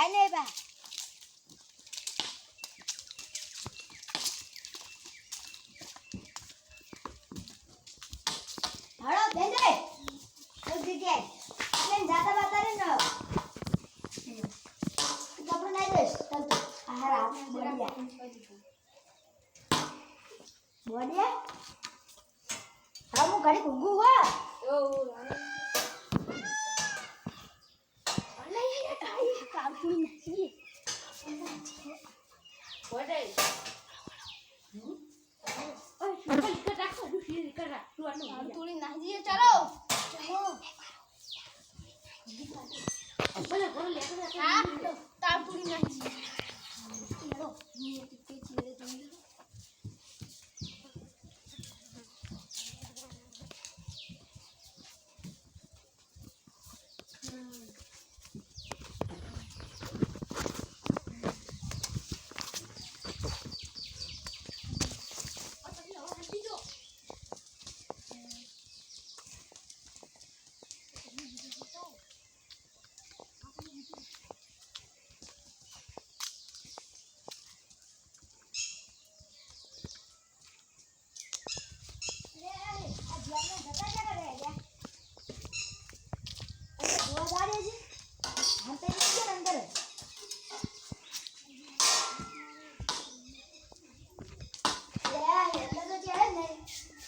બા હાલો બેજે તો જગ્યાએ એટલે જાતા બાતા રે ન કપડું દઈશ ચાલ તો આહાર બોડિયા બોડિયા હા હું ઘડી ઊંઘું હો હા તાર થોડી નાખીએ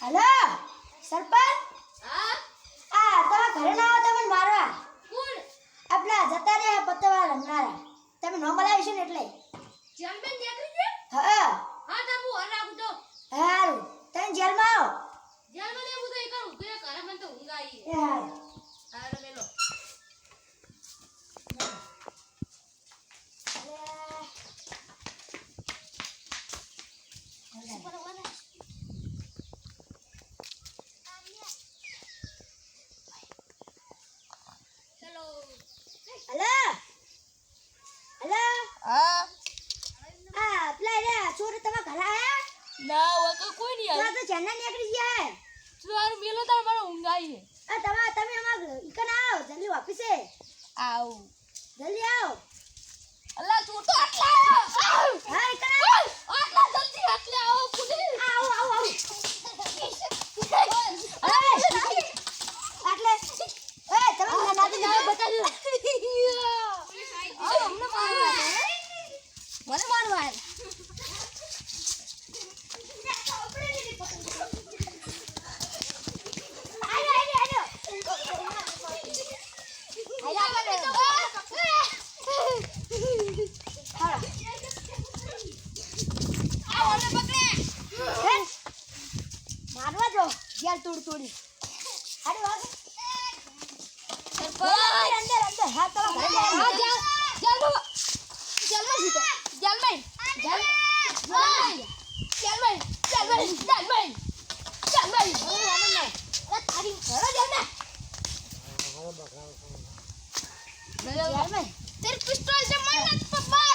હેલો સરપંચ આ તમે ઘરે ના આવો તમે મારવા આપણા જતા રહ્યા પત્તવા રમનારા તમે નો એટલે. હા હા. આ પેલા રે છોરે તમારા ઘરે આયા? ના વગર કોઈ નહીં તો આ તો ચેન્નઈ નીકળી ગયા હે. તમારું મેલો તાર મારો ઊંઘાઈ આ તમા તમે અમાર ઈકન આવો જલ્દી ઓફિસે. આવ. જલ્દી આવો. અલ્લા તું તો આટલા આવ હા ઈકન આવો આટલા જલ્દી આટલા આવો કુડી આવો આવો આવો એ, આટલે એ તમે ના નાતી ના બતાવ્યું આવ અમને મારવા મને મારવા આયો આયો આયો આયો હાલો આવ મને પકડે હે? મારવા જો ગેલ તોડ તોડી. અરે વાગે સરપંચ! અંદર અંદર હા તો હા જાય જાલ જાલ બાબા જાલમાં જીતો જાલમાં જાલ જાલમાં જાલમાં જાલમાં તારી ઘરે જાય ને તેર પિસ્તોલ છે મને પપ્પા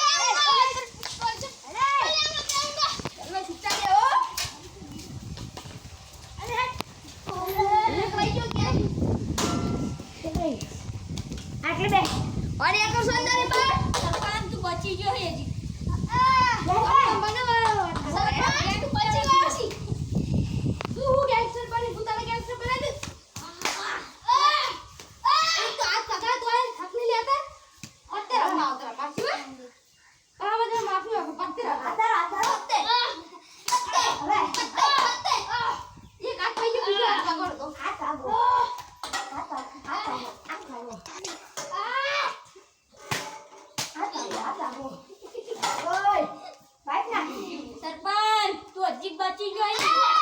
તેર પિસ્તોલ છે અરે જાલમાં છૂટા દે હો અરે એક લઈ જો કે આટલે બે અરે એક સુંદર બા સરપંચ તું બચી ગયો બચી ગયો